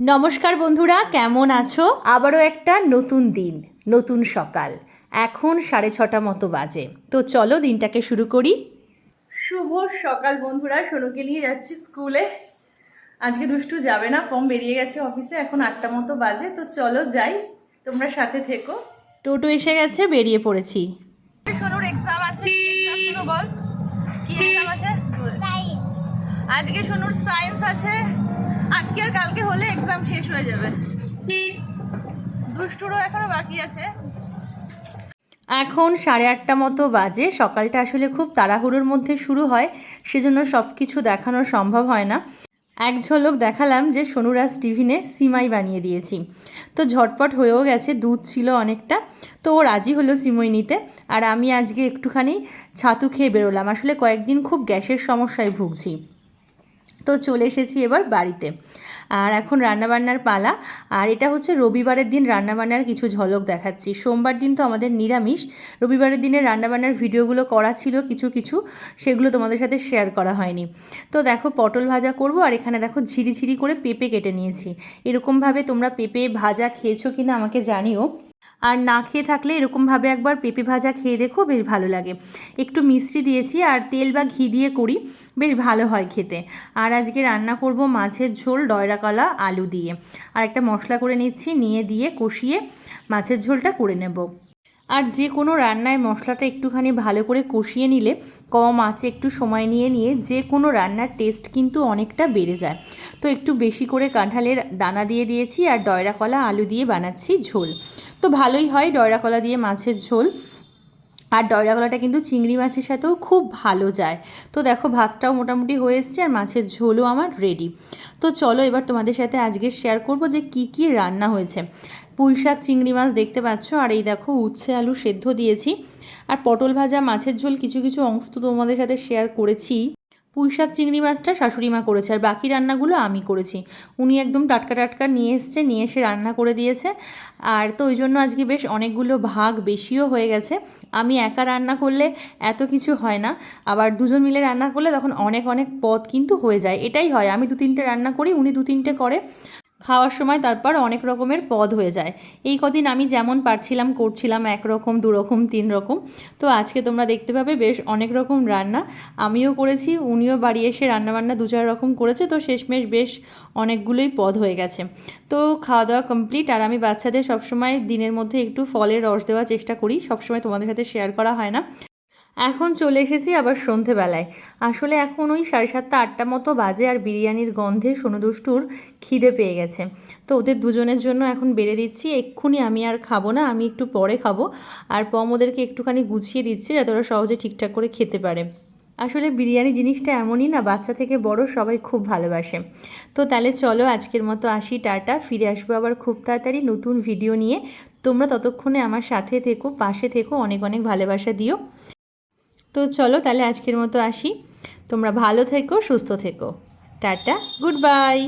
নমস্কার বন্ধুরা কেমন আছো? আবারও একটা নতুন দিন নতুন সকাল। এখন সাড়ে ছটা মতো বাজে। তো চলো দিনটাকে শুরু করি। শুভ সকাল বন্ধুরা সোনুকে নিয়ে যাচ্ছি স্কুলে। আজকে দুষ্টু যাবে না পম বেরিয়ে গেছে অফিসে এখন আটটা মতো বাজে। তো চলো যাই তোমরা সাথে থেকো। টোটো এসে গেছে বেরিয়ে পড়েছি। সোনুর এক্সাম আছে কি এক্সাম বল? কি এক্সাম আছে? আজকে সোনুর সায়েন্স আছে। আজকে আর কালকে হলে এক্সাম শেষ হয়ে যাবে। দুষ্টুরও এখনও বাকি আছে। এখন সাড়ে আটটা মতো বাজে। সকালটা আসলে খুব তাড়াহুড়োর মধ্যে শুরু হয়, সেজন্য সব কিছু দেখানো সম্ভব হয় না। এক ঝলক দেখালাম যে সোনুরাজ টিভিনে সিমাই বানিয়ে দিয়েছি। তো ঝটপট হয়েও গেছে, দুধ ছিল অনেকটা। তো ও রাজি হলো সিমই নিতে। আর আমি আজকে একটুখানি ছাতু খেয়ে বেরোলাম। আসলে কয়েকদিন খুব গ্যাসের সমস্যায় ভুগছি। তো চলে এসেছি এবার বাড়িতে। আর এখন রান্নাবান্নার পালা। আর এটা হচ্ছে রবিবারের দিন রান্নাবান্নার কিছু ঝলক দেখাচ্ছি। সোমবার দিন তো আমাদের নিরামিষ। রবিবারের দিনে রান্নাবান্নার ভিডিওগুলো করা ছিল কিছু কিছু। সেগুলো তোমাদের সাথে শেয়ার করা হয়নি। তো দেখো পটল ভাজা করব আর এখানে দেখো ঝিরিঝিরি করে পেঁপে কেটে নিয়েছি। এরকমভাবে তোমরা পেঁপে ভাজা খেয়েছো কিনা আমাকে জানিও। আর না খেয়ে থাকলে এরকমভাবে একবার পেঁপে ভাজা খেয়ে দেখো, বেশ ভালো লাগে। একটু মিষ্টি দিয়েছি আর তেল বা ঘি দিয়ে করি, বেশ ভালো হয় খেতে। আর আজকে রান্না করব মাছের ঝোল ডয়রাকলা আলু দিয়ে। আর একটা মশলা করে নিচ্ছি, নিয়ে দিয়ে কষিয়ে মাছের ঝোলটা করে নেব। আর যে কোনো রান্নায় মশলাটা একটুখানি ভালো করে কষিয়ে নিলে কম আছে, একটু সময় নিয়ে নিয়ে যে কোনো রান্নার টেস্ট কিন্তু অনেকটা বেড়ে যায়। তো একটু বেশি করে কাঁঠালের দানা দিয়ে দিয়েছি আর ডয়রা কলা, আলু দিয়ে বানাচ্ছি ঝোল। তো ভালোই হয় ডয়রা কলা দিয়ে মাছের ঝোল। আর ডয়রা কলাটা কিন্তু চিংড়ি মাছের সাথেও খুব ভালো যায়। তো দেখো ভাতটাও মোটামুটি হয়ে এসছে আর মাছের ঝোলও আমার রেডি তো চলো এবার তোমাদের সাথে আজকে শেয়ার করব যে কি কি রান্না হয়েছে। পুঁই শাক, চিংড়ি মাছ দেখতে পাচ্ছ, আর এই দেখো উচ্ছে আলু সেদ্ধ দিয়েছি। আর পটল ভাজা, মাছের ঝোল কিছু কিছু অংশ তো তোমাদের সাথে শেয়ার করেছি। পুঁই শাক চিংড়ি মাছটা শাশুড়ি মা করেছে আর বাকি রান্নাগুলো আমি করেছি। উনি একদম টাটকা টাটকা নিয়ে এসছে, নিয়ে এসে রান্না করে দিয়েছে। আর তো ওই জন্য আজকে বেশ অনেকগুলো ভাগ বেশিও হয়ে গেছে। আমি একা রান্না করলে এত কিছু হয় না। আবার দুজন মিলে রান্না করলে তখন অনেক অনেক পদ কিন্তু হয়ে যায়। এটাই হয়। আমি দু তিনটে রান্না করি, উনি দু তিনটে করে। খাওয়ার সময় তারপর অনেক রকমের পদ হয়ে যায়। এই কদিন আমি যেমন পারছিলাম, করছিলাম এক রকম দু রকম তিন রকম তো আজকে তোমরা দেখতে পাবে বেশ অনেক রকম রান্না। আমিও করেছি, উনিও বাড়ি এসে রান্নাবান্না দু চার রকম করেছে, তো শেষমেশ বেশ অনেকগুলোই পদ হয়ে গেছে। তো খাওয়া দাওয়া কমপ্লিট আর আমি বাচ্চাদের সবসময় দিনের মধ্যে একটু ফলের রস দেওয়ার চেষ্টা করি, সবসময় তোমাদের সাথে শেয়ার করা হয় না। এখন চলে এসেছি আবার সন্ধেবেলায়। আসলে এখন ওই সাড়ে সাতটা, আটটা মতো বাজে আর বিরিয়ানির গন্ধে সোনুদুষ্টুর খিদে পেয়ে গেছে। তো ওদের দুজনের জন্য এখন বেড়ে দিচ্ছি, এক্ষুনি আমি আর খাব না, আমি একটু পরে খাব। আর পম ওদেরকে একটুখানি গুছিয়ে দিচ্ছি যাতে ওরা সহজে ঠিকঠাক করে খেতে পারে। আসলে বিরিয়ানি জিনিসটা এমনই না, বাচ্চা থেকে বড় সবাই খুব ভালোবাসে। তো তাহলে চলো আজকের মতো আসি, টাটা। ফিরে আসব আবার খুব তাড়াতাড়ি নতুন ভিডিও নিয়ে। তোমরা ততক্ষণে আমার সাথে থেকো, পাশে থেকো, অনেক অনেক ভালোবাসা দিও। তো চলো তাহলে আজকের মতো আসি। তোমরা ভালো থেকো সুস্থ থেকো। Tata good bye.